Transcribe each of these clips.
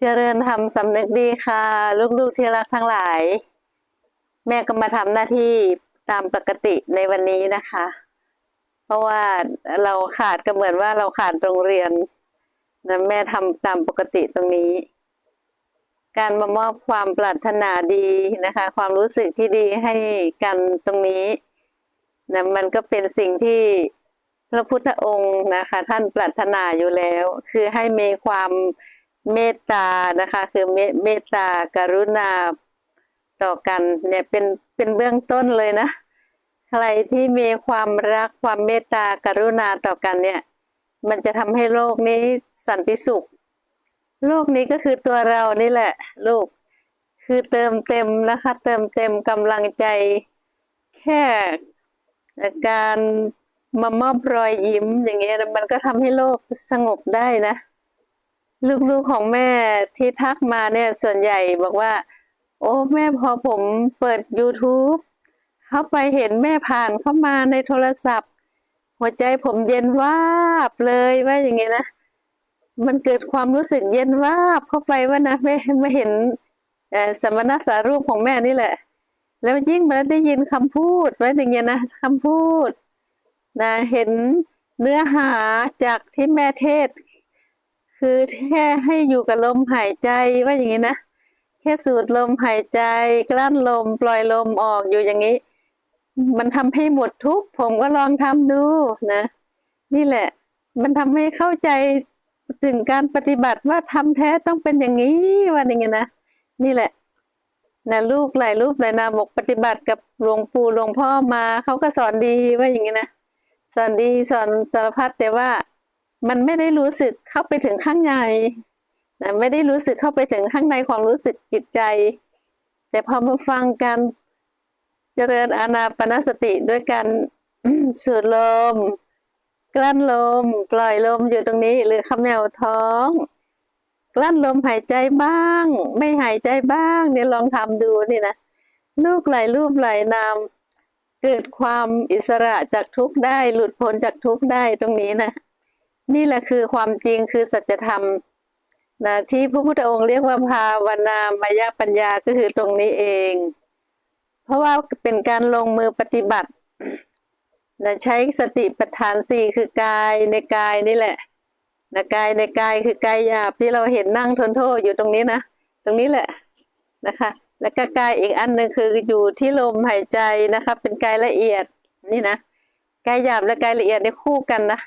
เจริญธรรมสำนึกดีค่ะ ลูกๆที่รักทั้งหลาย แม่ก็มาทำหน้าที่ตามปกติในวันนี้นะคะ เพราะว่าเราขาดก็เหมือนว่าเราขาดโรงเรียนนะแม่ทำตามปกติตรงนี้ การมามอบความปรารถนาดีนะคะ ความรู้สึกที่ดีให้กันตรงนี้นะมันก็เป็นสิ่งที่พระพุทธองค์นะคะ ท่านปรารถนาอยู่แล้ว คือให้มีความ เมตตานะคะ คือเมเมตตากรุณาต่อกันเนี่ยเป็นเป็นเบื้องต้นเลยนะ ใครที่มีความรักความเมตตากรุณาต่อกันเนี่ย มันจะทำให้โลกนี้สันติสุข โลกนี้ก็คือตัวเรานี่แหละ ลูก คือเติมเต็มนะคะ เติมเต็มกำลังใจแค่การมามอบรอยยิ้มอย่างเงี้ยมันก็ทำให้โลกสงบได้นะ ลูกๆของแม่ที่ทักมาเนี่ยส่วนใหญ่บอกว่า โอ้แม่พอผมเปิด YouTube เข้าไปเห็นแม่ผ่านเข้ามาในโทรศัพท์ หัวใจผมเย็นวาบเลยว่าอย่างเงี้ยนะ มันเกิดความรู้สึกเย็นวาบเข้าไปว่านะไม่ไม่เห็นสมณสารูปของแม่นี่แหละ แล้วยิ่งมาได้ยินคำพูดว่าอย่างเงี้ยนะคำพูดนะเห็นเนื้อหาจากที่แม่เทศ คือแค่ให้อยู่กับลมหายใจว่าอย่างนี้นะ แค่สูดลมหายใจ กลั้นลมปล่อยลมออกอยู่อย่างนี้ มันทำให้หมดทุกข์ผมก็ลองทำดูนะ นี่แหละ มันทำให้เข้าใจถึงการปฏิบัติว่าทำแท้ต้องเป็นอย่างนี้ว่าอย่างนี้นะนี่แหละนะลูกหลายรูปหลายนามบอกปฏิบัติกับหลวงปู่หลวงพ่อมาเขาก็สอนดีว่าอย่างนี้นะสอนดีสอนสารพัดแต่ว่า มันไม่ได้รู้สึกเข้าไปถึงข้างในนะไม่ได้รู้สึกเข้าไปถึงข้างในความรู้สึกจิตใจ แต่พอมาฟังกันเจริญอานาปนสติด้วยกันสูดลม กลั้นลม ปล่อยลมอยู่ตรงนี้ หรือขมแมวท้อง กลั้นลมหายใจบ้าง ไม่หายใจบ้างเนี่ยลองทำดูนี่นะลูกไหลรูปไหลนามเกิดความอิสระจากทุกข์ได้ หลุดพ้นจากทุกข์ได้ตรงนี้นะ นี่แหละคือความจริงคือสัจธรรมนะที่พระพุทธองค์เรียกว่าภาวนามายปัญญาก็คือตรงนี้เอง เพราะว่าเป็นการลงมือปฏิบัตินะใช้สติปัฏฐานสี่คือกายในกายนี่แหละนะกายในกายคือกายหยาบที่เราเห็นนั่งทนโทษอยู่ตรงนี้นะ ตรงนี้แหละนะคะ แล้วก็กายอีกอันหนึ่งคืออยู่ที่ลมหายใจนะคะ เป็นกายละเอียดนี่นะกายหยาบและกายละเอียดในคู่กันนะ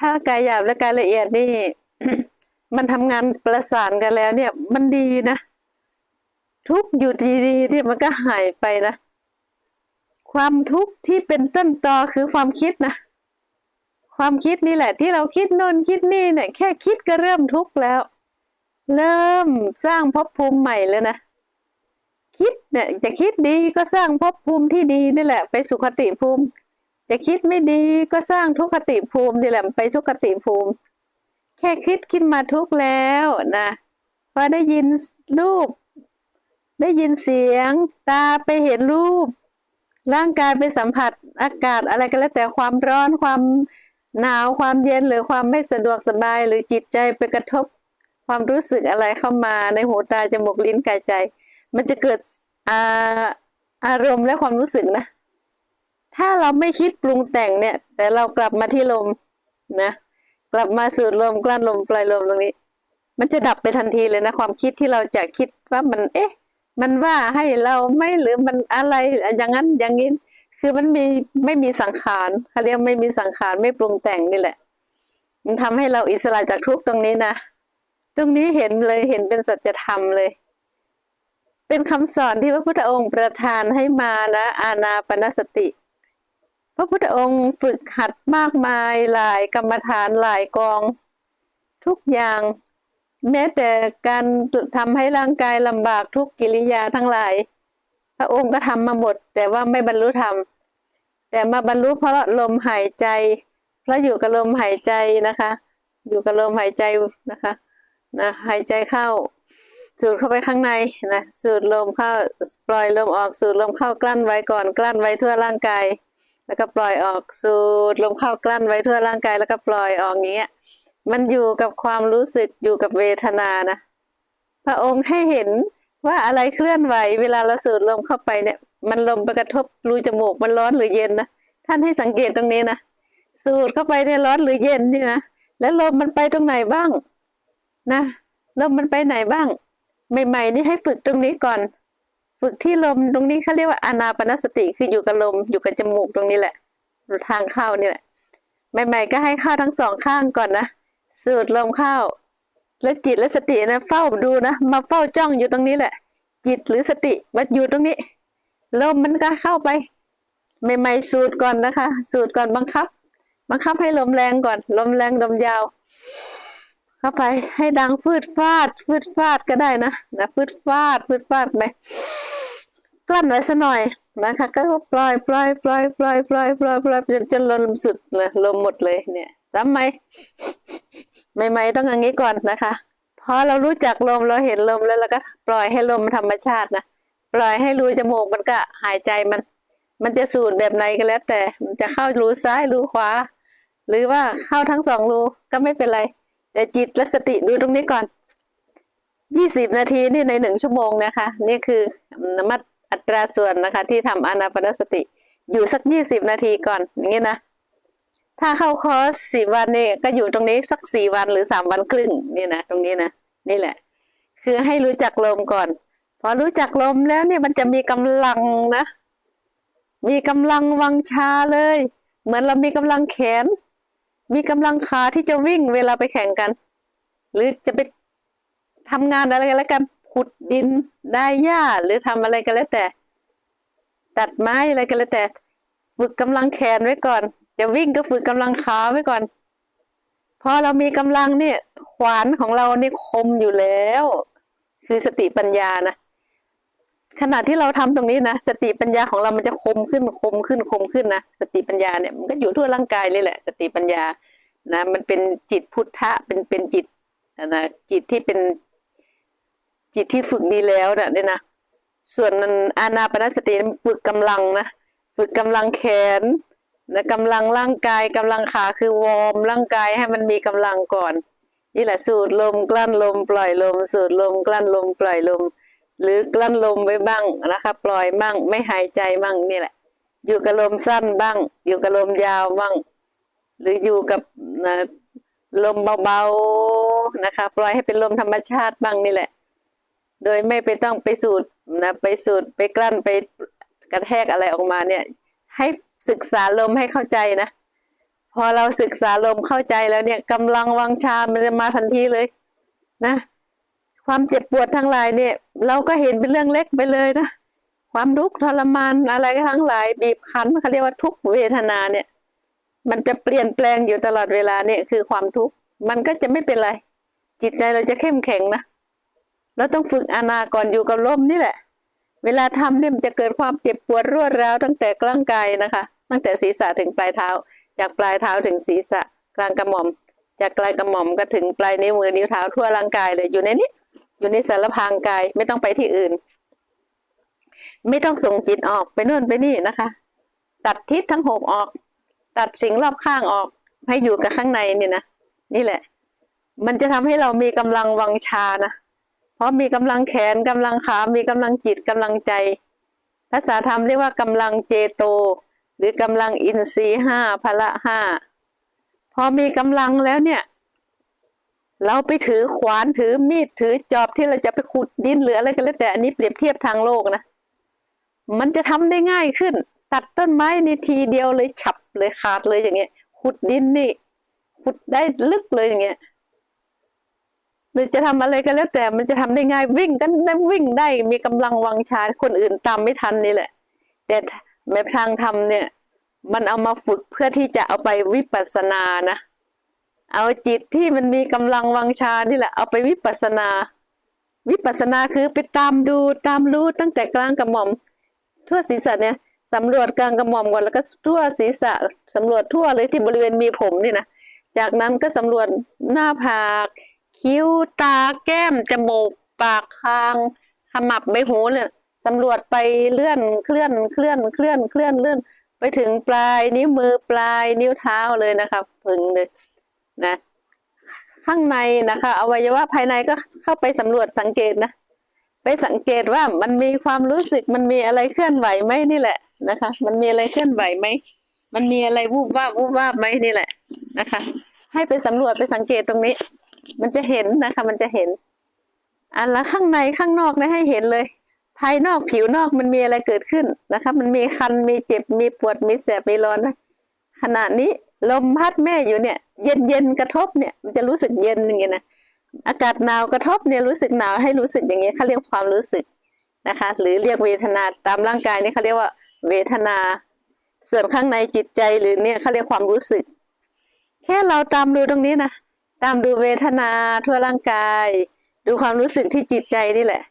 ถ้ากายหยาบและกายละเอียดนี่ มันทำงานประสานกันแล้วเนี่ย มันดีนะ ทุกอยู่ดีๆที่ยมันก็หายไปนะ ความทุกข์ที่เป็นต้นตอคือความคิดนะความคิดนี่แหละ ที่เราคิดโน่นคิดนี่เนี่ย แค่คิดก็เริ่มทุกข์แล้ว เริ่มสร้างภพภูมิใหม่แล้วนะคิดเนี่ยจะคิดดีก็สร้างภพภูมิที่ดีนี่แหละ ไปสุขติภูมิ จะคิดไม่ดีก็สร้างทุกขติภูมินี่แหละไปทุกขติภูมิ แค่คิดขึ้นมาทุกแล้วนะพอได้ยินรูป ได้ยินเสียง ตาไปเห็นรูป ร่างกายไปสัมผัสอากาศอะไรก็แล้วแต่ความร้อนความหนาวความเย็นหรือความไม่สะดวกสบายหรือจิตใจไปกระทบความรู้สึกอะไรเข้ามาในหูตาจมูกลิ้นกายใจ มันจะเกิดอาอารมณ์และความรู้สึกนะ ถ้าเราไม่คิดปรุงแต่งเนี่ย แต่เรากลับมาที่ลมนะ กลับมาสูดลมกลั้นลมปล่อยลมตรงนี้ มันจะดับไปทันทีเลยนะความคิดที่เราจะคิดว่ามัน เอ๊ะ มันว่าให้เราไม่หรือมันอะไรอย่างนั้นอย่างนี้คือมันมีไม่มีสังขารเขาเรียกไม่มีสังขารไม่ปรุงแต่งนี่แหละ มันทำให้เราอิสระจากทุกตรงนี้นะตรงนี้เห็นเลยเห็นเป็นสัจธรรมเลย เป็นคำสอนที่พระพุทธองค์ประทานให้มานะ อาณาปณสติ ระพุทธองค์ฝึกหัดมากมายหลายกรรมฐานหลายกอง ทุกอย่าง แม้แต่การทำให้ร่างกายลำบากทุกกิริยาทั้งหลาย พระองค์ก็ทำมาหมด แต่ว่าไม่บรรลุธรรม แต่มาบรรลุเพราะลมหายใจ เพราะอยู่กับลมหายใจนะคะ อยู่กับลมหายใจนะคะนะหายใจเข้า สูดเข้าไปข้างในนะสูดลมเข้าปล่อยลมออกสูดลมเข้ากลั้นไว้ก่อนกลั้นไว้ทั่วร่างกาย แล้วก็ปล่อยออกสูดลมเข้ากลั้นไว้ทั่วร่างกายแล้วก็ปล่อยออกอย่างเงี้ยมันอยู่กับความรู้สึกอยู่กับเวทนานะ พระองค์ให้เห็นว่าอะไรเคลื่อนไหว เวลาเราสูดลมเข้าไปเนี่ย มันลมไปกระทบรูจมูกมันร้อนหรือเย็นนะท่านให้สังเกตตรงนี้นะสูดเข้าไปเนี่ยร้อนหรือเย็นนี่นะแล้วลมมันไปตรงไหนบ้าง นะลมมันไปไหนบ้าง ใหม่ ๆ นี่ให้ฝึกตรงนี้ก่อน ฝึกที่ลมตรงนี้เขาเรียกว่าอานาปนสติคืออยู่กับลมอยู่กับจมูกตรงนี้แหละทางเข้านี่แหละใหม่ๆก็ให้เข้าทั้งสองข้างก่อนนะสูดลมเข้า แล้วจิตและสตินะเฝ้าดูนะมาเฝ้าจ้องอยู่ตรงนี้แหละ จิตหรือสติมาอยู่ตรงนี้ลมมันก็เข้าไปใหม่ๆสูดก่อนนะคะ สูดก่อนบังคับ บังคับให้ลมแรงก่อน ลมแรงลมยาว เข้าไปให้ดังฟืดฟาด ฟืดฟาดก็ได้นะนะฟืดฟาด ฟืดฟาดไปกลั้นไว้สัหน่อยนะคะ ก็ปล่อยปล่อยปล่อยปล่อยปล่อยปล่อยปล่อยจนจนลมสุดเลยลมหมดเลยเนี่ยทำไหมใหม่ๆต้องอย่างนี้ก่อนนะคะพอเรารู้จักลมเราเห็นลมแล้วเราก็ ปล่อยให้ลมธรรมชาตินะปล่อยให้รูจมูกมันก็หายใจมัน มันจะสูดแบบไหนก็แล้วแต่มันจะเข้ารูซ้ายรูขวา หรือว่าเข้าทั้งสองรูก็ไม่เป็นไร แต่จิตและสติดูตรงนี้ก่อนยี่สิบนาทีนี่ในหนึ่งชั่วโมงนะคะ นี่คือนมัดอัตราส่วนนะคะ ที่ทำอนาปนสติ อยู่สักยี่สิบนาทีก่อน อย่างนี้นะ ถ้าเข้าคอร์สสี่วันนี่ก็อยู่ตรงนี้สักสี่วันหรือสามวันครึ่งนี่นะตรงนี้นะนี่แหละ คือให้รู้จักลมก่อน พอรู้จักลมแล้วเนี่ยมันจะมีกำลังนะ มีกำลังวังชาเลย เหมือนเรามีกำลังแขน มีกำลังขาที่จะวิ่งเวลาไปแข่งกัน หรือจะไปทำงานอะไรกันแล้วกันขุดดินได้หญ้าหรือทำอะไรกันแล้วแต่ ตัดไม้อะไรกันแล้วแต่ ฝึกกำลังแขนไว้ก่อน จะวิ่งก็ฝึกกำลังขาไว้ก่อนพอเรามีกำลังเนี่ยขวานของเราเนี่ยคมอยู่แล้ว คือสติปัญญานะ ขณะที่เราทำตรงนี้นะสติปัญญาของเรามันจะคมขึ้นคมขึ้นคมขึ้นนะสติปัญญาเนี่ยมันก็อยู่ทั่วร่างกายเลยแหละ สติปัญญานะมันเป็นจิตพุทธะเป็นเป็นจิตนะจิตที่เป็นจิตที่ฝึกดีแล้วนะเนี่ยนะส่วนนั้นอานาปนสติมันฝึกกำลังนะฝึกกำลังแขนนะกำลังร่างกายกำลังขาคือวอร์มร่างกายให้มันมีกำลังก่อน นี่แหละสูดลมกลั้นลมปล่อยลมสูดลมกลั้นลมปล่อยลม หรือกลั้นลมไว้บ้างนะคะ ปล่อยบ้างไม่หายใจบ้างนี่แหละ อยู่กับลมสั้นบ้าง อยู่กับลมยาวบ้าง หรืออยู่กับนะลมเบาๆนะคะ ปล่อยให้เป็นลมธรรมชาติบ้างนี่แหละ โดยไม่ไปต้องไปสูดนะไปสูดไปกลั้นไปกระแทกอะไรออกมาเนี่ย ให้ศึกษาลมให้เข้าใจนะ พอเราศึกษาลมเข้าใจแล้วเนี่ยกำลังวังชามันจะมาทันทีเลย นะ ความเจ็บปวดทั้งหลายเนี่ย เราก็เห็นเป็นเรื่องเล็กไปเลยนะความทุกข์ทรมานอะไรทั้งหลาย บีบคั้นเขาเรียกว่าทุกเวทนาเนี่ย มันจะเปลี่ยนแปลงอยู่ตลอดเวลาเนี่ยคือความทุกข์มันก็จะไม่เป็นไร จิตใจเราจะเข้มแข็งนะเราต้องฝึกอานาก่อนอยู่กับลมนี่แหละ เวลาทำเนี่ยมันจะเกิดความเจ็บปวดรวดร้าวตั้งแต่กลางกายนะคะ ตั้งแต่ศีรษะถึงปลายเท้า จากปลายเท้าถึงศีรษะกลางกระหม่อม จากกลางกระหม่อมก็ถึงปลายนิ้วมือนิ้วเท้าทั่วร่างกายเลยอยู่ในนี้ อยู่ในสารพรางกายไม่ต้องไปที่อื่น ไม่ต้องส่งจิตออกไปโน่นไปนี่นะคะ ตัดทิศทั้งหกออก ตัดสิ่งรอบข้างออก ให้อยู่กับข้างในนี่นะนี่แหละ มันจะทำให้เรามีกำลังวังชานะเพราะมีกำลังแขนกำลังขา มีกำลังจิตกำลังใจ ภาษาธรรมเรียกว่ากำลังเจโต หรือกำลังอินทรีห้าพละห้าพอมีกำลังแล้วเนี่ย เราไปถือขวานถือมีดถือจอบที่เราจะไปขุดดินหรืออะไรก็แล้วแต่อันนี้เปรียบเทียบทางโลกนะมันจะทำได้ง่ายขึ้น ตัดต้นไม้ในทีเดียวเลยฉับเลยขาดเลยอย่างเงี้ยขุดดินนี่ขุดได้ลึกเลยอย่างเงี้ยหรือจะทำอะไรก็แล้วแต่มันจะทำได้ง่ายวิ่งกันได้วิ่งได้มีกำลังวังชาคนอื่นตามไม่ทันนี่แหละ แต่แม้ทางทำเนี่ย มันเอามาฝึกเพื่อที่จะเอาไปวิปัสสนานะ เอาจิตที่มันมีกำลังวังชานี่แหละ เอาไปวิปัสนา วิปัสสนาคือไปตามดูตามรู้ตั้งแต่กลางกระหม่อม ทั่วศีรษะเนี่ยสำรวจกลางกระหม่อมก่อนแล้วก็ทั่วศีรษะสำรวจทั่วเลยที่บริเวณมีผมนี่นะจากนั้นก็สำรวจหน้าผาก คิ้วตาแก้มจมูกปากคางขมับใบหูเนี่ยสำรวจไปเลื่อนเคลื่อนเคลื่อนเคลื่อนเคลื่อนเลื่อนไปถึงปลายนิ้วมือปลายนิ้วเท้าเลยนะครับพึงเลย นะข้างในนะคะอวัยวะภายในก็เข้าไปสำรวจสังเกตนะ ไปสังเกตว่ามันมีความรู้สึกมันมีอะไรเคลื่อนไหวไหมนี่แหละนะคะ มันมีอะไรเคลื่อนไหวไหมมันมีอะไรวูบวาบวูบวาบไหมนี่แหละนะคะ ให้ไปสำรวจไปสังเกตตรงนี้ มันจะเห็นนะคะ มันจะเห็นอันละข้างในข้างนอกนะให้เห็นเลย ภายนอกผิวนอกมันมีอะไรเกิดขึ้นนะคะ มันมีคันมีเจ็บมีปวดมีแสบมีร้อนนะขณะนี้ ลมพัดแม่อยู่เนี่ย เย็นเย็นกระทบเนี่ยมันจะรู้สึกเย็นอย่างเงี้ยนะอากาศหนาวกระทบเนี่ยรู้สึกหนาวให้รู้สึกอย่างเงี้ยเขาเรียกความรู้สึกนะคะ หรือเรียกเวทนาตามร่างกายเนี่ยเขาเรียกว่า เวทนา ส่วนข้างในจิตใจหรือเนี่ยเขาเรียกความรู้สึก แค่เราตามดูตรงนี้นะตามดูเวทนาทั่วร่างกาย ดูความรู้สึกที่จิตใจนี่แหละ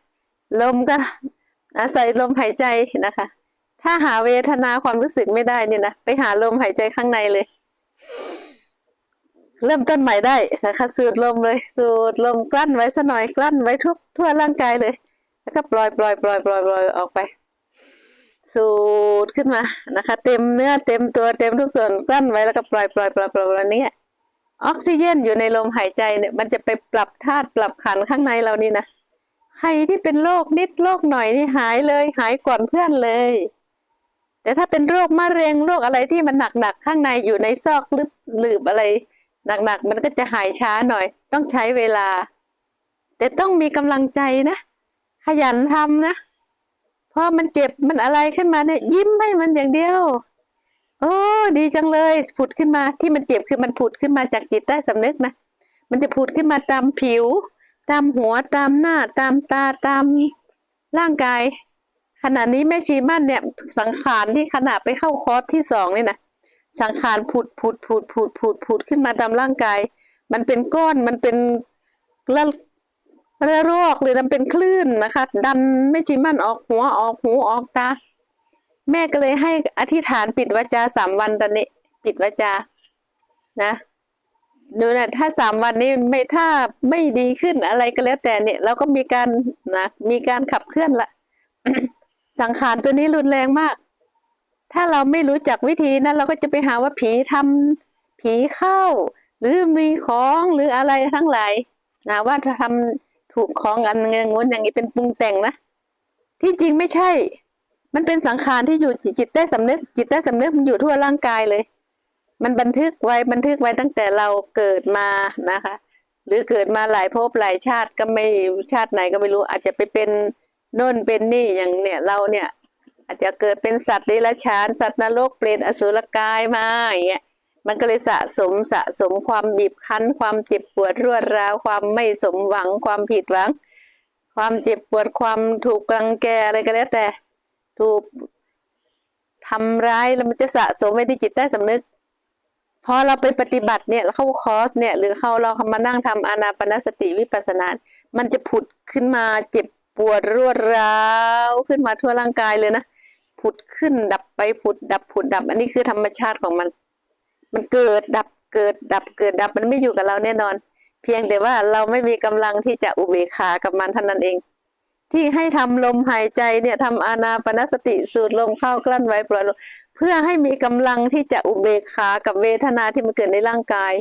ลมก็อาศัยลมหายใจนะคะ ถ้าหาเวทนาความรู้สึกไม่ได้เนี่ยนะไปหาลมหายใจข้างในเลย เริ่มต้นใหม่ได้นะคะ สูดลมเลย สูดลมกลั้นไว้สัหน่อยกลั้นไว้ทุกทั่วร่างกายเลย แล้วก็ปล่อยปล่อยปล่อยปล่อยปล่อยออกไป สูดขึ้นมานะคะ เต็มเนื้อเต็มตัวเต็มทุกส่วนกลั้นไว้แล้วก็ปล่อยปล่อยปล่อยปล่อยปล่อยนี้ออกซิเจนอยู่ในลมหายใจเนี่ย มันจะไปปรับธาตุปรับขันข้างในเรานี่นะใครที่เป็นโรคนิดโรคหน่อยนี่หายเลย หายก่อนเพื่อนเลย แต่ถ้าเป็นโรคมะเร็งโรคอะไรที่มันหนักๆข้างในอยู่ในซอกลึกหลืบอะไรหนักๆ มันก็จะหายช้าหน่อย ต้องใช้เวลา แต่ต้องมีกำลังใจนะ ขยันทำนะพอมันเจ็บมันอะไรขึ้นมาเนี่ย ยิ้มให้มันอย่างเดียว โอ้ดีจังเลยผุดขึ้นมาที่มันเจ็บคือมันผุดขึ้นมาจากจิตใต้สำนึกนะมันจะผุดขึ้นมาตามผิว ตามหัวตามหน้าตามตาตามร่างกาย ขณะนี้แม่ชีมั่นเนี่ยสังขารที่ขณะไปเข้าคอร์สที่สองนี่นะสังขารผุดผุดผุดผุดผุดผุดขึ้นมาตามร่างกาย มันเป็นก้อนมันเป็นละระรอกหรือมันเป็นคลื่นนะคะ ดันแม่ชีมั่นออกหัวออกหูออกตาแม่ก็เลยให้อธิษฐานปิดวาจาสามวันตอนนี้ ปิดวาจานะดูนะถ้าสามวันนี้ไม่ถ้าไม่ดีขึ้นอะไรก็แล้วแต่เนี่ย เราก็มีการนะมีการขับเคลื่อนละ สังขารตัวนี้รุนแรงมาก ถ้าเราไม่รู้จักวิธีนั้นเราก็จะไปหาว่าผีทำผีเข้า หรือมีของหรืออะไรทั้งหลายนะว่าทำถูกของกันเงงนอย่างนี้เป็นปรุงแต่งนะ ที่จริงไม่ใช่ มันเป็นสังขารที่อยู่จิตใต้สำนึก จิตใต้สำนึกมันอยู่ทั่วร่างกายเลย มันบันทึกไว้บันทึกไว้ตั้งแต่เราเกิดมานะคะ หรือเกิดมาหลายภพหลายชาติก็ไม่ชาติไหนก็ไม่รู้อาจจะไปเป็น โน่นเป็นนี่อย่างเนี่ยเราเนี่ย อาจจะเกิดเป็นสัตว์เดรัจฉานสัตว์นรกเปรตอสุรกายมาอย่างเงี้ยมันก็เลยสะสมสะสมความบีบคั้น ความเจ็บปวดรวดร้าวความไม่สมหวังความผิดหวัง ความเจ็บปวดความถูกกลังแกอะไรก็แล้วแต่ ถูกทำร้ายแล้วมันจะสะสมไว้ที่จิตใต้สำนึกพอเราไปปฏิบัติเนี่ยเข้าคอร์สเนี่ย หรือเข้าเรามานั่งทำอานาปนสติวิปัสสนา มันจะผุดขึ้นมาเจ็บ ปวดรวดร้าวขึ้นมาทั่วร่างกายเลยนะผุดขึ้นดับไปผุดดับผุดดับ อันนี้คือธรรมชาติของมัน มันเกิดดับเกิดดับเกิดดับมันไม่อยู่กับเราแน่นอน เพียงแต่ว่าเราไม่มีกำลังที่จะอุเบกขากับมันเท่านั้นเอง ที่ให้ทำลมหายใจเนี่ยทำอานาปนสติสูดลมเข้ากลั้นไว้ปล่อยลมเพื่อให้มีกำลังที่จะอุเบกขากับเวทนาที่มันเกิดในร่างกาย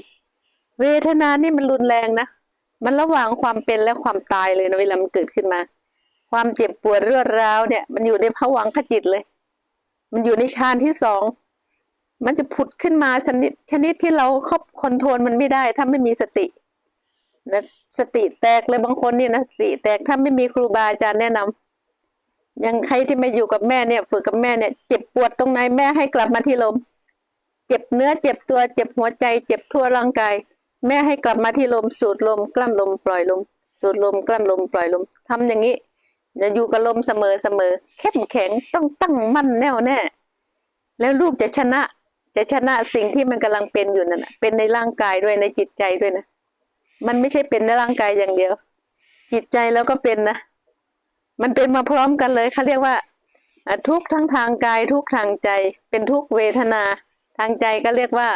เวทนานี่มันรุนแรงนะมันระหว่างความเป็นและความตายเลยนะเวลามันเกิดขึ้นมา ความเจ็บปวดเรวดร้าวเนี่ย มันอยู่ในภวังคจิตเลย มันอยู่ในฌานที่สอง มันจะผุดขึ้นมาชนิดชนิดที่เราครอบคอนโทรลมันไม่ได้ ถ้าไม่มีสตินะสติแตกเลยบางคนเนี่ยนะสติแตกถ้าไม่มีครูบาอาจารย์แนะนำอย่างใครที่มาอยู่กับแม่เนี่ย ฝึกกับแม่เนี่ย เจ็บปวดตรงไหนแม่ให้กลับมาที่ลม เจ็บเนื้อเจ็บตัวเจ็บหัวใจ เจ็บทั่วร่างกาย แม่ให้กลับมาที่ลมสูดลมกลั้นลมปล่อยลมสูดลมกลั้นลมปล่อยลมทำอย่างนี้ อย่าอยู่กับลมเสมอเสมอเข้มแข็งต้องตั้งมั่นแน่วแน่แล้วลูกจะชนะ จะชนะสิ่งที่มันกำลังเป็นอยู่นั่นเป็นในร่างกายด้วยในจิตใจด้วยนะมันไม่ใช่เป็นในร่างกายอย่างเดียว จิตใจแล้วก็เป็นนะมันเป็นมาพร้อมกันเลยเขาเรียกว่าทุกทั้งทางกายทุกทางใจ เป็นทุกเวทนา ทางใจก็เรียกว่า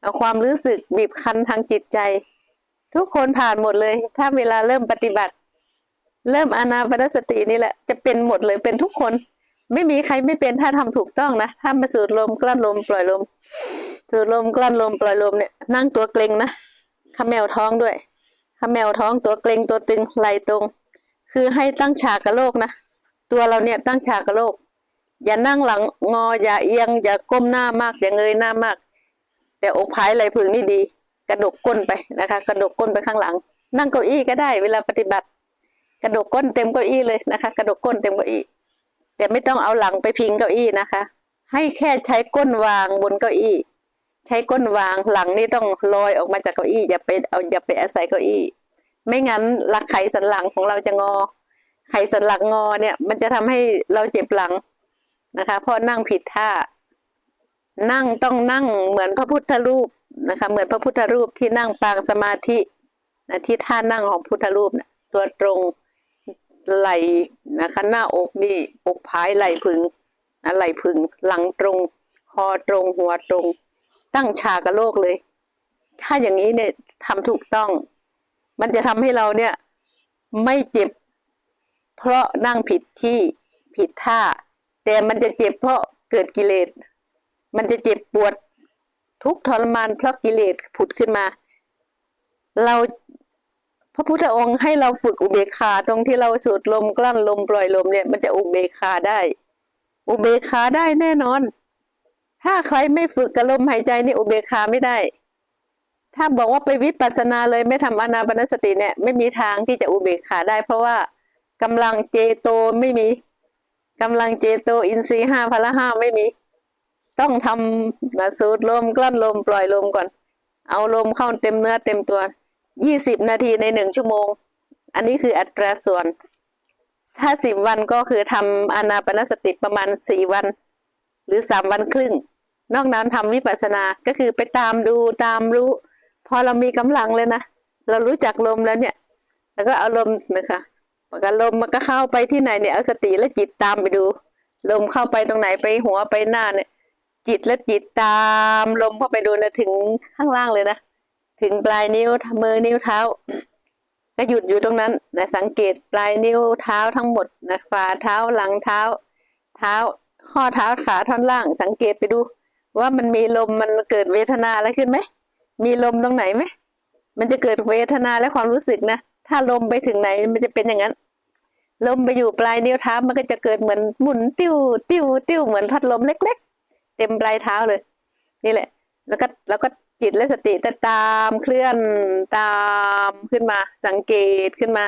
เอาความรู้สึกบีบคั้นทางจิตใจ ทุกคนผ่านหมดเลย ถ้าเวลาเริ่มปฏิบัติ เริ่มอานาปนสตินี่แหละจะเป็นหมดเลยเป็นทุกคน ไม่มีใครไม่เป็นถ้าทำถูกต้องนะถ้ามาสูดลมกลั้นลมปล่อยลม สูดลมกลั้นลมปล่อยลมเนี่ยนั่งตัวเกร็งนะขมแมวท้องด้วยขมแมวท้องตัวเกร็งตัวตึงไหลตรง คือให้ตั้งฉากกับโลกนะตัวเราเนี่ยตั้งฉากกับโลก อย่านั่งหลังงออย่าเอียง อย่าก้มหน้ามาก อย่าเงยหน้ามาก แต่อกผายไหลพึงนี่ดี กระดกก้นไปนะคะ กระดกก้นไปข้างหลัง นั่งเก้าอี้ก็ได้เวลาปฏิบัติ กระดกก้นเต็มเก้าอี้เลยนะคะ กระดกก้นเต็มเก้าอี้แต่ไม่ต้องเอาหลังไปพิงเก้าอี้นะคะ ให้แค่ใช้ก้นวางบนเก้าอี้ ใช้ก้นวางหลังนี่ต้องลอยออกมาจากเก้าอี้อย่าไปเอาอย่าไปอาศัยเก้าอี้ ไม่งั้นหลักไขสันหลังของเราจะงอ ไขสันหลังงอเนี่ย มันจะทำให้เราเจ็บหลังนะคะเพราะนั่งผิดท่า นั่งต้องนั่งเหมือนพระพุทธรูปนะคะ เหมือนพระพุทธรูปที่นั่งปางสมาธินะที่ท่านั่งของพุทธรูปนะตัวตรง ไหลนะคะ หน้าอกนี่อกผายไหลพึงนะไหลพึงหลังตรง คอตรงหัวตรง ตั้งฉากกับโลกเลย ถ้าอย่างนี้เนี่ยทำถูกต้อง มันจะทำให้เราเนี่ย ไม่เจ็บ เพราะนั่งผิดที่ผิดท่า แต่มันจะเจ็บเพราะเกิดกิเลส มันจะเจ็บปวดทุกทรมานเพราะกิเลสผุดขึ้นมา เรา พระพุทธองค์ให้เราฝึกอุเบกขาตรงที่เราสูดลมกลั้นลมปล่อยลมเนี่ย มันจะอุเบกขาได้ อุเบกขาได้แน่นอน ถ้าใครไม่ฝึกกับลมหายใจนี่อุเบกขาไม่ได้ ถ้าบอกว่าไปวิปัสสนาเลยไม่ทำอนาปนสติเนี่ย ไม่มีทางที่จะอุเบกขาได้ เพราะว่ากำลังเจโตไม่มีกำลังเจโตอินทรีห้าพละห้าไม่มี ต้องทำนะสูดลมกลั้นลมปล่อยลมก่อน เอาลมเข้าเต็มเนื้อเต็มตัว ยี่สิบนาทีในหนึ่งชั่วโมง อันนี้คืออัตราส่วน ถ้าสิบวันก็คือทำอานาปนสติประมาณสี่วัน หรือสามวันครึ่ง นอกนั้นทำวิปัสสนา ก็คือไปตามดูตามรู้ พอเรามีกำลังเลยนะ เรารู้จักลมแล้วเนี่ย แล้วก็เอาลมนะคะปกลมมันก็เข้าไปที่ไหนเนี่ยเอาสติและจิตตามไปดู ลมเข้าไปตรงไหนไปหัวไปหน้าเนี่ย จิตและจิตตามลมเข้าไปดูนะถึงข้างล่างเลยนะ ถึงปลายนิ้วมือนิ้วเท้า ก็หยุดอยู่ตรงนั้นนะสังเกตปลายนิ้วเท้าทั้งหมดนะฝ่าเท้าหลังเท้า เท้าข้อเท้าขาท่อนล่าง สังเกตไปดู ว่ามันมีลมมันเกิดเวทนาอะไรขึ้นไหมมีลมตรงไหนไหมมันจะเกิดเวทนาและความรู้สึกนะถ้าลมไปถึงไหนมันจะเป็นอย่างนั้น ลมไปอยู่ปลายนิ้วเท้ามันก็จะเกิดเหมือนหมุนติ้วติ้วติ้วเหมือนพัดลมเล็ก ๆ เต็มปลายเท้าเลย นี่แหละ แล้วก็แล้วก็ จิตและสติจะตามเคลื่อนตามขึ้นมา สังเกตขึ้นมา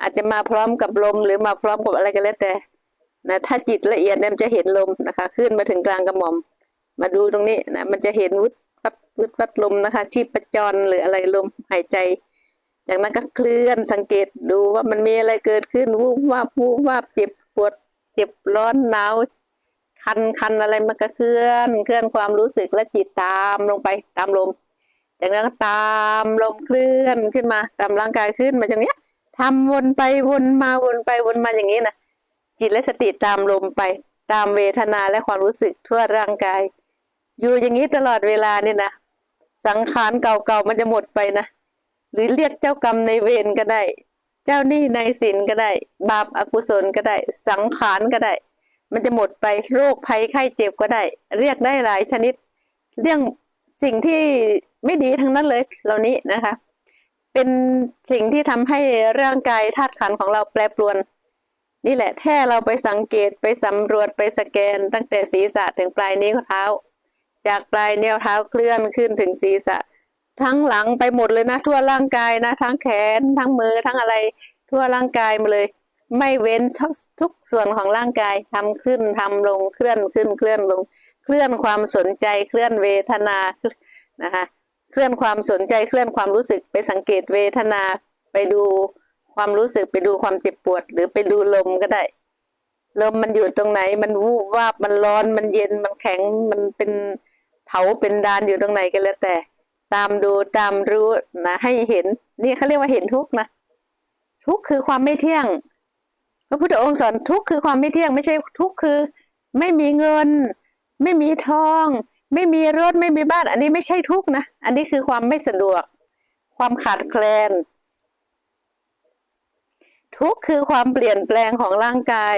อาจจะมาพร้อมกับลมหรือมาพร้อมกับอะไรก็แล้วแต่นะถ้าจิตละเอียดเนี่ยมันจะเห็นลมนะคะขึ้นมาถึงกลางกระหม่อม มาดูตรงนี้นะมันจะเห็นวุดวัดวุดวัดลมนะคะ ชีพจรหรืออะไรลมหายใจ จากนั้นก็เคลื่อนสังเกตดูว่ามันมีอะไรเกิดขึ้นวูบวาบวูบวาบเจ็บปวด เจ็บร้อนหนาว คันคันอะไรมันก็เคลื่อนเคลื่อนความรู้สึกและจิตตามลงไปตามลม จากนั้นก็ตามลมเคลื่อนขึ้นมาตามร่างกายขึ้นมาอย่างเนี้ยทำวนไปวนมาวนไปวนมาอย่างนี้นะจิตและสติตามลมไปตามเวทนาและความรู้สึกทั่วร่างกาย อยู่อย่างนี้ตลอดเวลาเนี่ยนะสังขารเก่าๆมันจะหมดไปนะหรือเรียกเจ้ากรรมในเวรก็ได้ เจ้าหนี้ในสินก็ได้ บาปอกุศลก็ได้ สังขารก็ได้ มันจะหมดไปโรคภัยไข้เจ็บก็ได้ เรียกได้หลายชนิด เรื่องสิ่งที่ไม่ดีทั้งนั้นเลยเหล่านี้นะคะ เป็นสิ่งที่ทำให้ร่างกายธาตุขันของเราแปรปรวน นี่แหละแค่เราไปสังเกตไปสำรวจไปสแกน ตั้งแต่ศีรษะถึงปลายนิ้วเท้า จากปลายนิ้วเท้าเคลื่อนขึ้นถึงศีรษะ ทั้งหลังไปหมดเลยนะทั่วร่างกายนะ ทั้งแขนทั้งมือทั้งอะไร ทั่วร่างกายมาเลย ไม่เว้นทุกส่วนของร่างกายทำขึ้นทำลงเคลื่อนขึ้นเคลื่อนลง เคลื่อนความสนใจเคลื่อนเวทนานะคะเคลื่อนความสนใจเคลื่อนความรู้สึกไปสังเกตเวทนาไปดูความรู้สึกไปดูความเจ็บปวด หรือไปดูลมก็ได้ ลมมันอยู่ตรงไหน มันวูบวาบมันร้อนมันเย็นมันแข็งมันเป็นเผาเป็นดานอยู่ตรงไหนก็แล้วแต่ ตามดูตามรู้นะให้เห็น นี่เขาเรียกว่าเห็นทุกนะทุกคือความไม่เที่ยง พระพุทธองค์สอนทุกข์คือความไม่เที่ยง ไม่ใช่ทุกข์คือ ไม่มีเงิน ไม่มีทอง ไม่มีรถไม่มีบ้าน อันนี้ไม่ใช่ทุกข์นะ อันนี้คือความไม่สะดวก ความขาดแคลน ทุกข์คือความเปลี่ยนแปลงของร่างกาย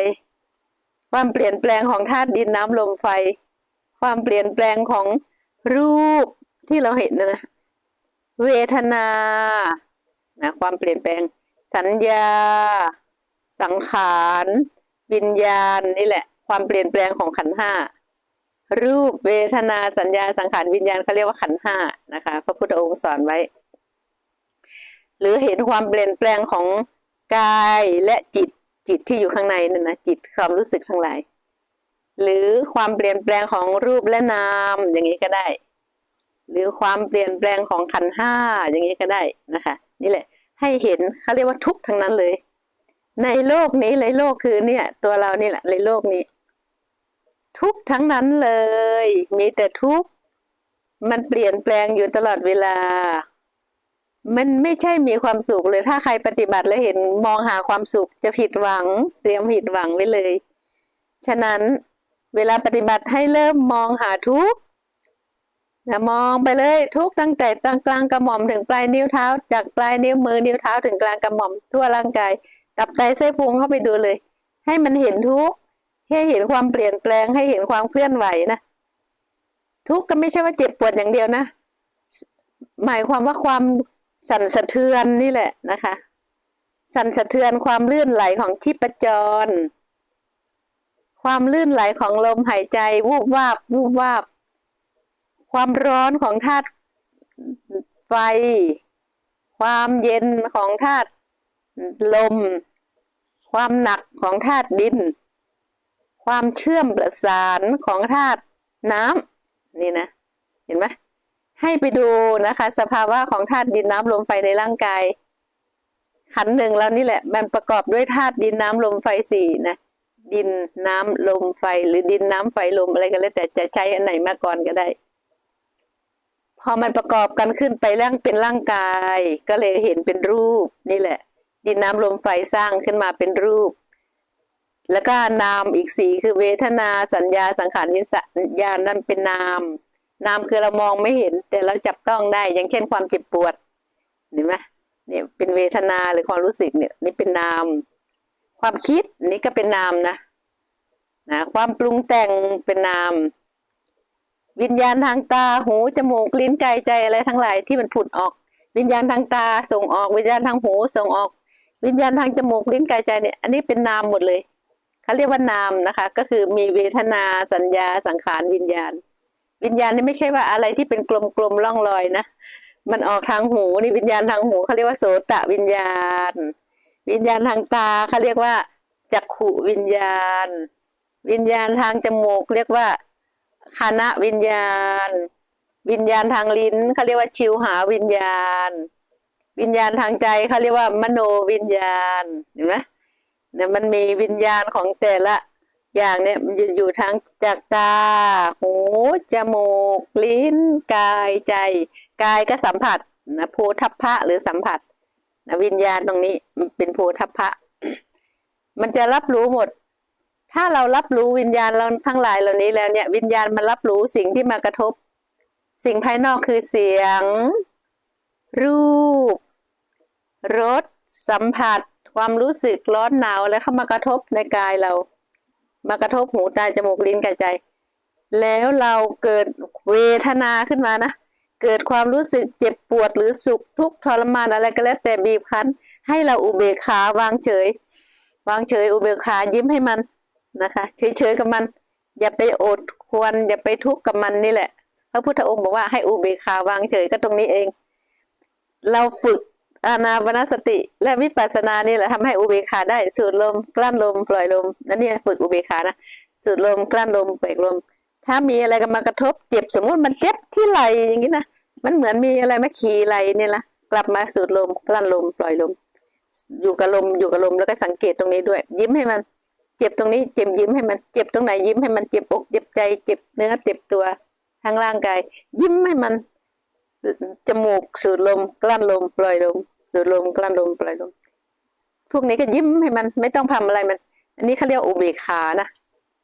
ความเปลี่ยนแปลงของธาตุดินน้ำลมไฟ ความเปลี่ยนแปลงของรูปที่เราเห็นนะนะเวทนานะความเปลี่ยนแปลง สัญญา สังขาร วิญญาณนี่แหละ ความเปลี่ยนแปลงของขันห้ารูปเวทนาสัญญาสังขารวิญญาณเขาเรียกว่าขันห้านะคะพระพุทธองค์สอนไว้ หรือเห็นความเปลี่ยนแปลงของกายและจิตจิตที่อยู่ข้างในนั่นนะจิตความรู้สึกทั้งหลาย หรือความเปลี่ยนแปลงของรูปและนามอย่างนี้ก็ได้ หรือความเปลี่ยนแปลงของขันห้าอย่างนี้ก็ได้นะคะ นี่แหละ ให้เห็นเขาเรียกว่าทุกทั้งนั้นเลย ในโลกนี้ในโลกคือเนี่ย ตัวเรานี่แหละในโลกนี้ ทุกทั้งนั้นเลย มีแต่ทุกมันเปลี่ยนแปลงอยู่ตลอดเวลา มันไม่ใช่มีความสุขเลยถ้าใครปฏิบัติแล้วเห็นมองหาความสุขจะผิดหวัง เตรียมผิดหวังไว้เลย ฉะนั้นเวลาปฏิบัติให้เริ่มมองหาทุกข์นะมองไปเลยทุกข์ตั้งแต่ตรงกลางกระหม่อมถึงปลายนิ้วเท้า จากปลายนิ้วมือนิ้วเท้าถึงกลางกระหม่อมทั่วร่างกาย ตับไตไส้พุงเข้าไปดูเลย ให้มันเห็นทุกข์ให้เห็นความเปลี่ยนแปลงให้เห็นความเคลื่อนไหวนะทุกข์ก็ไม่ใช่ว่าเจ็บปวดอย่างเดียวนะ หมายความว่าความสั่นสะเทือนนี่แหละนะคะ สั่นสะเทือนความลื่นไหลของทิพจร ความลื่นไหลของลมหายใจ วูบวาบวูบวาบ ความร้อนของธาตุไฟ ความเย็นของธาตุ ลม ความหนักของธาตุดิน ความเชื่อมประสานของธาตุน้ำนี่นะ เห็นไหมให้ไปดูนะคะ สภาวะของธาตุดินน้ำลมไฟในร่างกาย ขันหนึ่งแล้วนี่แหละ มันประกอบด้วยธาตุดินน้ำลมไฟสี่นะดินน้ำลมไฟหรือดินน้ำไฟลมอะไรก็แล้วแต่จะใช้อันไหนมาก่อนก็ได้ พอมันประกอบกันขึ้นไปร่างเป็นร่างกาย ก็เลยเห็นเป็นรูปนี่แหละ ดินน้ำลมไฟสร้างขึ้นมาเป็นรูป แล้วก็นามอีกสีคือเวทนาสัญญาสังขารวิญญาณนั่นเป็นนาม นามคือเรามองไม่เห็น แต่เราจับต้องได้ อย่างเช่นความเจ็บปวดเห็นไหมเนี่ยเป็นเวทนาหรือความรู้สึกเนี่ยนี่เป็นนาม ความคิดนี่ก็เป็นนามนะนะความปรุงแต่งเป็นนาม วิญญาณทางตาหูจมูกลิ้นกายใจอะไรทั้งหลายที่มันผุดออก วิญญาณทางตาส่งออกวิญญาณทางหูส่งออก วิญญาณทางจมูกลิ้นกายใจเนี่ยอันนี้เป็นนามหมดเลยเขาเรียกว่านามนะคะ ก็คือมีเวทนาสัญญาสังขารวิญญาณ วิญญาณนี่ไม่ใช่ว่าอะไรที่เป็นกลมๆล่องลอยนะมันออกทางหูนี่วิญญาณทางหูเขาเรียกว่าโสตะวิญญาณ วิญญาณทางตาเขาเรียกว่าจักขุวิญญาณ วิญญาณทางจมูก เรียกว่าคานะวิญญาณ วิญญาณทางลิ้นเขาเรียกว่าชิวหาวิญญาณ วิญญาณทางใจเขาเรียกว่ามโนวิญญาณเห็นไหมเนี่ยมันมีวิญญาณของแต่ละ อย่างเนี่ยมันอยู่ทางจากตา หูจมูก ลิ้น กายใจกายก็สัมผัสนะโพธัพพะหรือสัมผัสนะวิญญาณตรงนี้มันเป็นโพธัพพะ มันจะรับรู้หมด ถ้าเรารับรู้วิญญาณเราทั้งหลายเหล่านี้แล้วเนี่ยวิญญาณมันรับรู้สิ่งที่มากระทบ สิ่งภายนอกคือเสียง รู รสสัมผัส ความรู้สึกร้อนหนาวแล้วเข้ามากระทบในกายเรา มากระทบหูตาจมูกลิ้นกายใจ แล้วเราเกิดเวทนาขึ้นมานะ เกิดความรู้สึกเจ็บปวดหรือสุขทุกข์ทรมานอะไรก็แล้วแต่บีบคั้น ให้เราอุเบกขาวางเฉย วางเฉยอุเบกขายิ้มให้มันนะคะเฉยๆกับมัน อย่าไปอดควรอย่าไปทุกข์กับมันนี่แหละ พระพุทธองค์บอกว่าให้อุเบกขาวางเฉยก็ตรงนี้เอง เราฝึก อานาปนสติ และวิปัสสนานี่แหละทำให้อุเบกขาได้สูดลมกลั้นลม ปล่อยลมนั่นนี่ฝึกอุเบกขานะสูดลมกลั้นลมปล่อยลม ถ้ามีอะไรกันมากระทบเจ็บสมมติมันเจ็บที่ไหลอย่างนี้นะมันเหมือนมีอะไรมาขี่ไหลเนี่ยละกลับมาสูดลมกลั้นลม ปล่อยลม อยู่กับลมอยู่กับลมแล้วก็สังเกตตรงนี้ด้วย ยิ้มให้มัน เจ็บตรงนี้เจ็บยิ้มให้มันเจ็บตรงไหนยิ้มให้มันเจ็บอกเจ็บใจ เจ็บเนื้อเจ็บตัวทั้งร่างกาย ยิ้มให้มันจมูกสูดลม กลั้นลม ปล่อยลม สูดลมกลั้นลมปล่อยลม พวกนี้ก็ยิ้มให้มันไม่ต้องทำอะไรมัน อันนี้เขาเรียกอุเบกขานะ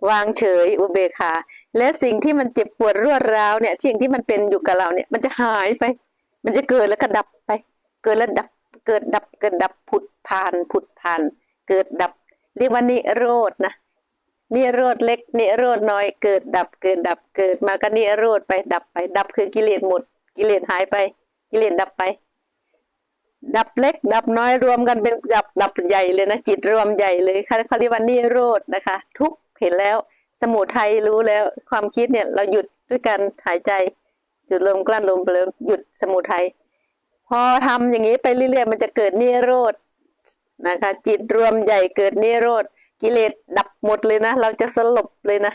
วางเฉยอุเบกขา และสิ่งที่มันเจ็บปวดรวดร้าวเนี่ยสิ่งที่มันเป็นอยู่กับเราเนี่ย มันจะหายไป มันจะเกิดแล้วก็ดับไป เกิดแล้วดับ เกิดดับเกิดดับผุดผ่านผุดผ่าน เกิดดับ เรียกว่านิโรธนะนิโรธเล็กนิโรธน้อยเกิดดับเกิดดับเกิดมาก็นิโรธไปดับไป ดับคือกิเลสหมด กิเลสหายไป กิเลสดับไป ดับเล็ก ดับน้อยรวมกันเป็นดับดับใหญ่เลยนะจิตรวมใหญ่เลยเขาเขาเรียกว่านิโรธนะคะ ทุกเห็นแล้ว สมุทัยรู้แล้วความคิดเนี่ยเราหยุดด้วยการหายใจจุดลมกลั้นลมไปเลยหยุดสมุทัยพอทำอย่างนี้ไปเรื่อยๆ มันจะเกิดนิโรธนะคะ จิตรวมใหญ่เกิดนิโรธกิเลสดับหมดเลยนะ เราจะสลบเลยนะ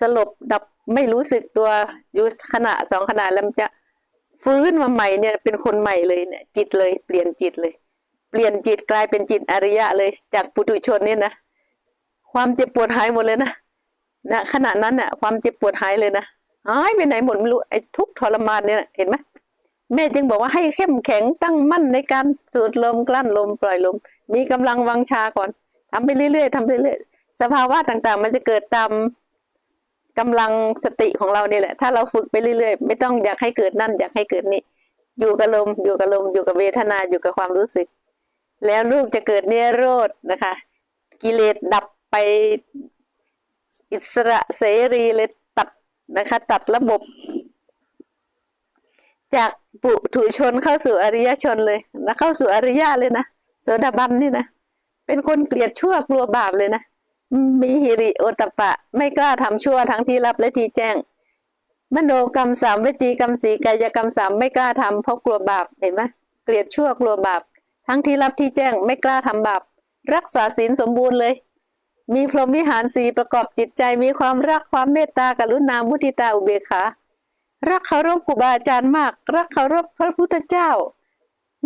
สลบดับไม่รู้สึกตัวอยู่ขณะสองขณะแล้วมันจะ ฟื้นมาใหม่เนี่ยเป็นคนใหม่เลยเนี่ยจิตเลยเปลี่ยนจิตเลย เปลี่ยนจิตกลายเป็นจิตอริยะเลย จากปุถุชนเนี่ยนะความเจ็บปวดหายหมดเลยนะนะขณะนั้นน่ะ ความเจ็บปวดหายเลยนะหายไปไหนหมดไม่รู้ไอ้ทุกทรมานเนี่ยเห็นไหมแม่จึงบอกว่าให้เข้มแข็งตั้งมั่นในการสูดลมกลั้นลมปล่อยลม มีกำลังวังชาก่อนทำไปเรื่อยๆทำไปเรื่อยๆสภาวะต่างๆ มันจะเกิดตาม กำลังสติของเราเนี่ยแหละ ถ้าเราฝึกไปเรื่อยๆ ไม่ต้องอยากให้เกิดนั่นอยากให้เกิดนี่อยู่กับลมอยู่กับลมอยู่กับเวทนาอยู่กับความรู้สึก แล้วลูกจะเกิดเนโรธนะคะ กิเลสดับไปอิสระเสรีเลยตัดนะคะ ตัดระบบ จากปุถุชนเข้าสู่อริยชนเลยแล้วเข้าสู่อริยะเลยนะโสดาบันนี่นะเป็นคนเกลียดชั่วกลัวบาปเลยนะ มีหิริโอตปะ ไม่กล้าทำชั่วทั้งที่รับและที่แจ้ง มโนกรรมสามวจีกรรมสีกายกรรมสามไม่กล้าทำเพราะกลัวบาปเห็นไหมเกลียดชั่วกลัวบาป ทั้งที่รับที่แจ้ง ไม่กล้าทำบาปรักษาศีลสมบูรณ์เลย มีพรหมวิหารสีประกอบจิตใจมีความรักความเมตตากรุณามุทิตาอุเบกขารักเคารพครูบาอาจารย์มาก รักเคารพพระพุทธเจ้า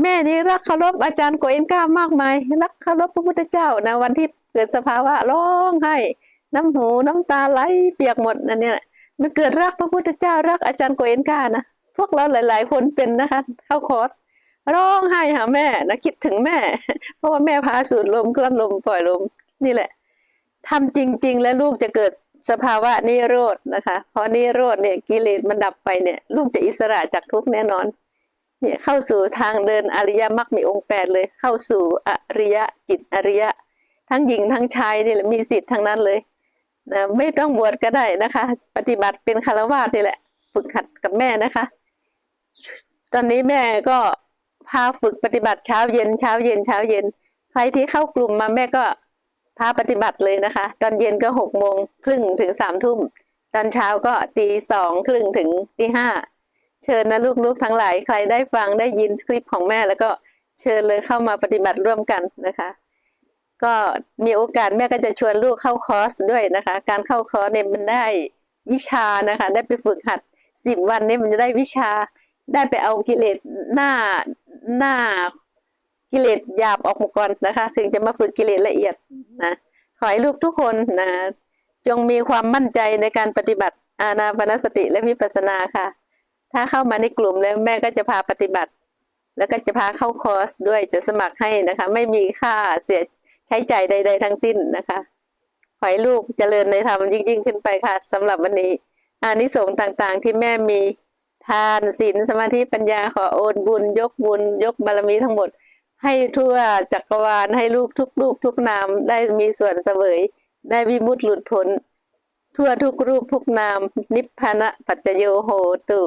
แม่นี่รักเคารพอาจารย์โกเอนก้ามากมาย รักเคารพพระพุทธเจ้านะวันที่ เกิดสภาวะร้องไห้น้ำหูน้ำตาไหลเปียกหมดนั่นเนี่ยมันเกิดรักพระพุทธเจ้ารักอาจารย์โกเอนกานะพวกเราหลาย ๆ คนเป็นนะคะ เข้าคอร์สร้องไห้หาแม่นะคิดถึงแม่ เพราะว่าแม่พาสูดลมกลั้นลมปล่อยลมนี่แหละทำจริง ๆ แล้วลูกจะเกิดสภาวะนิโรธนะคะพอนิโรธเนี่ยกิเลสมันดับไปเนี่ย ลูกจะอิสระจากทุกแน่นอน เนี่ยเข้าสู่ทางเดินอริยมรรคมีองค์แปดเลย เข้าสู่อริยจิตอริยะ ทั้งหญิงทั้งชายนี่แหละมีสิทธิ์ทั้งนั้นเลยนะไม่ต้องบวชก็ได้นะคะ ปฏิบัติเป็นคารวะนี่แหละ ฝึกหัดกับแม่นะคะ ตอนนี้แม่ก็พาฝึกปฏิบัติเช้าเย็นเช้าเย็นเช้าเย็น ใครที่เข้ากลุ่มมาแม่ก็พาปฏิบัติเลยนะคะ ตอนเย็นก็หกโมงครึ่งถึงสามทุ่ม ตอนเช้าก็ตีสองครึ่งถึงตีห้าเชิญนะลูกๆทั้งหลายใครได้ฟังได้ยินคลิปของแม่แล้วก็เชิญเลยเข้ามาปฏิบัติร่วมกันนะคะ ก็มีโอกาสแม่ก็จะชวนลูกเข้าคอร์สด้วยนะคะ การเข้าคอร์สเนี่ยมันได้วิชานะคะ ได้ไปฝึกหัดสิบวันนี้มันจะได้วิชา ได้ไปเอากิเลสหน้าหน้ากิเลสหยาบออกมาก่อนนะคะ ถึงจะมาฝึกกิเลสละเอียดนะขอให้ลูกทุกคนนะจงมีความมั่นใจในการปฏิบัติอานาปนสติและวิปัสสนาค่ะ ถ้าเข้ามาในกลุ่มแล้วแม่ก็จะพาปฏิบัติ แล้วก็จะพาเข้าคอร์สด้วยจะสมัครให้นะคะ ไม่มีค่าเสีย ใช้ใจใด ๆ ทั้งสิ้นนะคะขอให้ลูกเจริญในธรรมยิ่งๆขึ้นไปค่ะสำหรับวันนี้อานิสงส์ต่างๆ ที่แม่มีทานศีลสมาธิปัญญาขอโอนบุญ ยกบุญ ยกบารมีทั้งหมด ให้ทั่วจักรวาลให้ลูกทุกรูปทุกนามได้มีส่วนเสวยได้วิมุตติหลุดพ้นทั่วทุกรูปทุกนาม นิพพานะปัจจโยโหตุ